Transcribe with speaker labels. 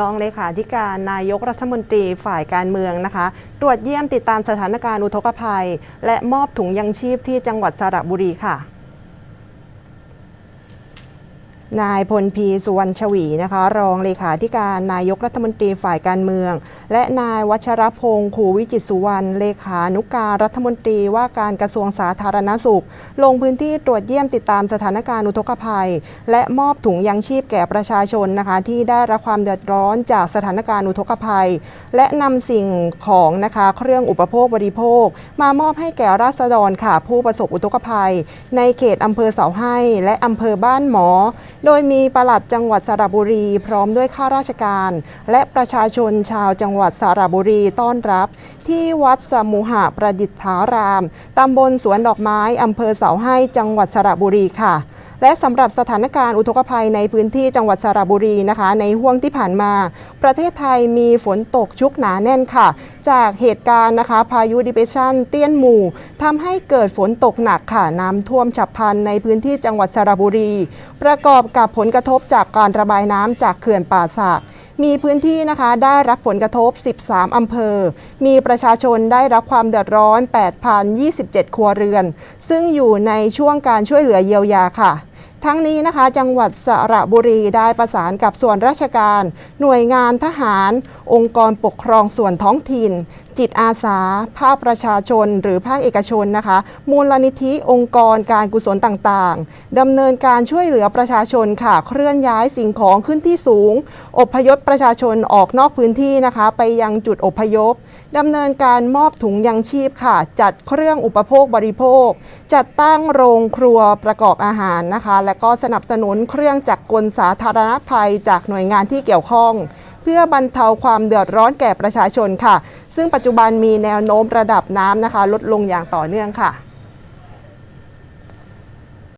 Speaker 1: รองเลขาธิการนายกรัฐมนตรีฝ่ายการเมืองนะคะ ตรวจเยี่ยมติดตามสถานการณ์อุทกภัย และมอบถุงยังชีพที่จังหวัดสระบุรีค่ะ นายพลพีสุวรรณชวีนะคะ รองเลขาธิการนายกรัฐมนตรีฝ่ายการเมือง และนายวัชรพงศ์ขูวิจิตรสุวรรณเลขานุการรัฐมนตรีว่าการกระทรวงสาธารณสุข ลงพื้นที่ตรวจเยี่ยมติดตามสถานการณ์อุทกภัย และมอบถุงยังชีพแก่ประชาชนนะคะ ที่ได้รับความเดือดร้อนจากสถานการณ์อุทกภัย และนำสิ่งของนะคะเครื่องอุปโภคบริโภค มามอบให้แก่ราษฎรค่ะผู้ประสบอุทกภัย ในเขตอำเภอเสาให้และอำเภอบ้านหมอโดยมีปลัดจังหวัดสระบุรี พร้อมด้วยข้าราชการ และประชาชนชาวจังหวัดสระบุรีต้อนรับ ที่วัดสมุหะประดิษฐาราม ตำบลสวนดอกไม้ อำเภอเสาให้จังหวัดสระบุรีค่ะ และสำหรับสถานการณ์อุทกภัยในพื้นที่จังหวัดสระบุรีนะคะ ในห่วงที่ผ่านมา ประเทศไทยมีฝนตกชุกหนาแน่นค่ะ จากเหตุการณ์นะคะ พายุดิเปชันเตี้ยนหมู่ทำให้เกิดฝนตกหนักค่ะน้ำท่วมฉับพลันในพื้นที่จังหวัดสระบุรี ประกอบกับผลกระทบจากการระบายน้ำจากเขื่อนป่าสักมีพื้นที่นะคะได้รับผลกระทบ 13 อำเภอ มีประชาชนได้รับความเดือดร้อน 8,027 ครัวเรือน ซึ่งอยู่ในช่วงการช่วยเหลือเยียวยาค่ะ ทั้งนี้นะคะจังหวัดสระบุรีได้ประสานกับส่วนราชการ หน่วยงานทหาร องค์กรปกครองส่วนท้องถิ่น จิตอาสา ภาคประชาชน หรือภาคเอกชนนะคะ มูลนิธิองค์กรการกุศลต่างๆดำเนินการช่วยเหลือประชาชนค่ะ เคลื่อนย้ายสิ่งของขึ้นที่สูง อพยพประชาชนออกนอกพื้นที่นะคะ ไปยังจุดอพยพดำเนินการมอบถุงยังชีพค่ะ จัดเครื่องอุปโภคบริโภค จัดตั้งโรงครัวประกอบอาหารนะคะ และก็สนับสนุนเครื่องจักรกลสาธารณภัยจากหน่วยงานที่เกี่ยวข้อง เพื่อบรรเทาความเดือดร้อนแก่ประชาชนค่ะ ซึ่งปัจจุบันมีแนวโน้มระดับน้ำนะคะ ลดลงอย่างต่อเนื่องค่ะ